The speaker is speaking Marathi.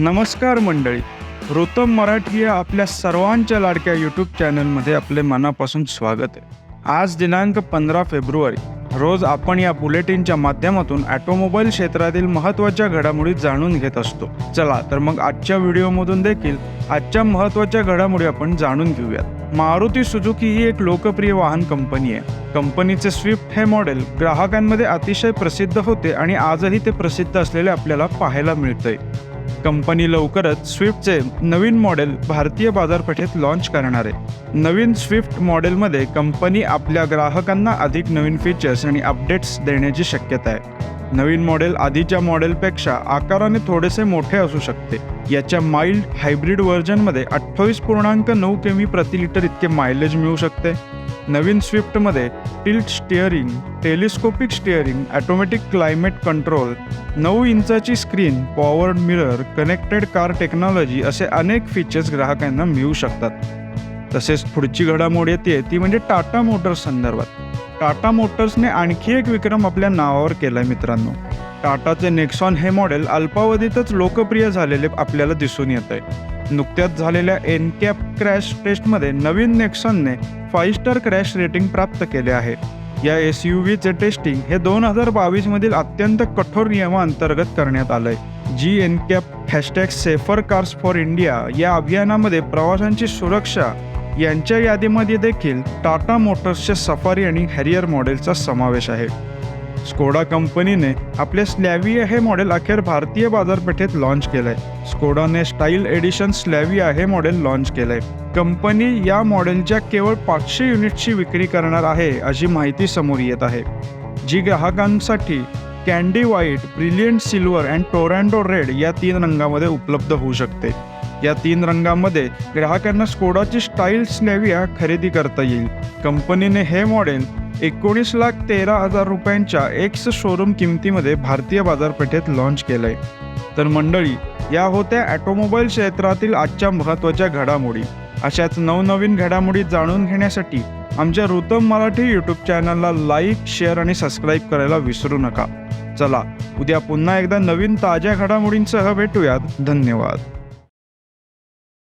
नमस्कार मंडळी. रोतम मराठी या आपल्या सर्वांच्या लाडक्या यूट्यूब चॅनलमध्ये आपले मनापासून स्वागत आहे. आज दिनांक पंधरा फेब्रुवारी रोज आपण या बुलेटिनच्या माध्यमातून ॲटोमोबाईल क्षेत्रातील महत्त्वाच्या घडामोडी जाणून घेत असतो. चला तर मग आजच्या व्हिडिओमधून देखील आजच्या महत्त्वाच्या घडामोडी आपण जाणून घेऊयात. मारुती सुझुकी ही एक लोकप्रिय वाहन कंपनी आहे. कंपनीचे स्विफ्ट हे मॉडेल ग्राहकांमध्ये अतिशय प्रसिद्ध होते आणि आजही ते प्रसिद्ध असलेले आपल्याला पाहायला मिळतंय. कंपनी लवकरच स्विफ्टचे नवीन मॉडेल भारतीय बाजारपेठेत लॉन्च करणार आहे. नवीन स्विफ्ट मॉडेलमध्ये कंपनी आपल्या ग्राहकांना अधिक नवीन फीचर्स आणि अपडेट्स देण्याची शक्यता आहे. नवीन मॉडेल आधीच्या मॉडेलपेक्षा आकाराने थोडेसे मोठे असू शकते. याच्या माइल्ड हायब्रिड व्हर्जनमध्ये अठ्ठावीस पूर्णांक नऊ केमी प्रति लिटर इतके मायलेज मिळू शकते. नवीन स्विफ्टमध्ये tilt steering telescopic steering automatic climate control नऊ इंचाची screen powered mirror connected car technology असे अनेक फीचर्स ग्राहकांना मिळू शकतात. तसेच पुढची घडामोड येते ती म्हणजे टाटा मोटर्स संदर्भात. टाटा मोटर्सने आणखी एक विक्रम आपल्या नावावर केलाय मित्रांनो. टाटाचे नेक्सॉन हे मॉडेल अल्पावधीतच लोकप्रिय झालेले आपल्याला दिसून येत आहे. नुकत्याच झालेल्या एनकॅप क्रॅश टेस्टमध्ये नवीन नेक्सॉनने फाईव्ह स्टार क्रॅश रेटिंग प्राप्त केले आहे. या एस यू व्हीचे टेस्टिंग हे दोन हजार बावीसमधील अत्यंत कठोर नियमाअंतर्गत करण्यात आलंय. G NCAP hashtag safer cars for India या अभियानामध्ये प्रवाशांची सुरक्षा यांच्या यादीमध्ये देखील टाटा मोटर्सचे सफारी आणि हॅरियर मॉडेलचा समावेश आहे. स्कोडा कंपनीने आपले स्लॅविया हे मॉडेल अखेर भारतीय बाजारपेठेत लॉन्च केलंय. स्कोडाने स्टाईल एडिशन स्लॅविया हे मॉडेल लॉन्च केलंय. कंपनी या मॉडेलच्या केवळ पाचशे युनिटची विक्री करणार आहे अशी माहिती समोर येत आहे. जी ग्राहकांसाठी candy white brilliant silver and tornado red या तीन रंगामध्ये उपलब्ध होऊ शकते. या तीन रंगांमध्ये ग्राहकांना स्कोडाची स्टाईल स्लॅविया खरेदी करता येईल. कंपनीने हे मॉडेल एकोणीस लाख तेरा हजार रुपयांच्या एक्स शोरूम किमतीमध्ये भारतीय बाजारपेठेत लॉन्च केलंय. तर मंडळी या होत्या ॲटोमोबाईल क्षेत्रातील आजच्या महत्त्वाच्या घडामोडी. अशाच नवनवीन घडामोडी जाणून घेण्यासाठी आमच्या ऋतम मराठी यूट्यूब चॅनलला लाईक शेअर आणि सबस्क्राईब करायला विसरू नका. चला उद्या पुन्हा एकदा नवीन ताज्या घडामोडींसह भेटूयात. धन्यवाद.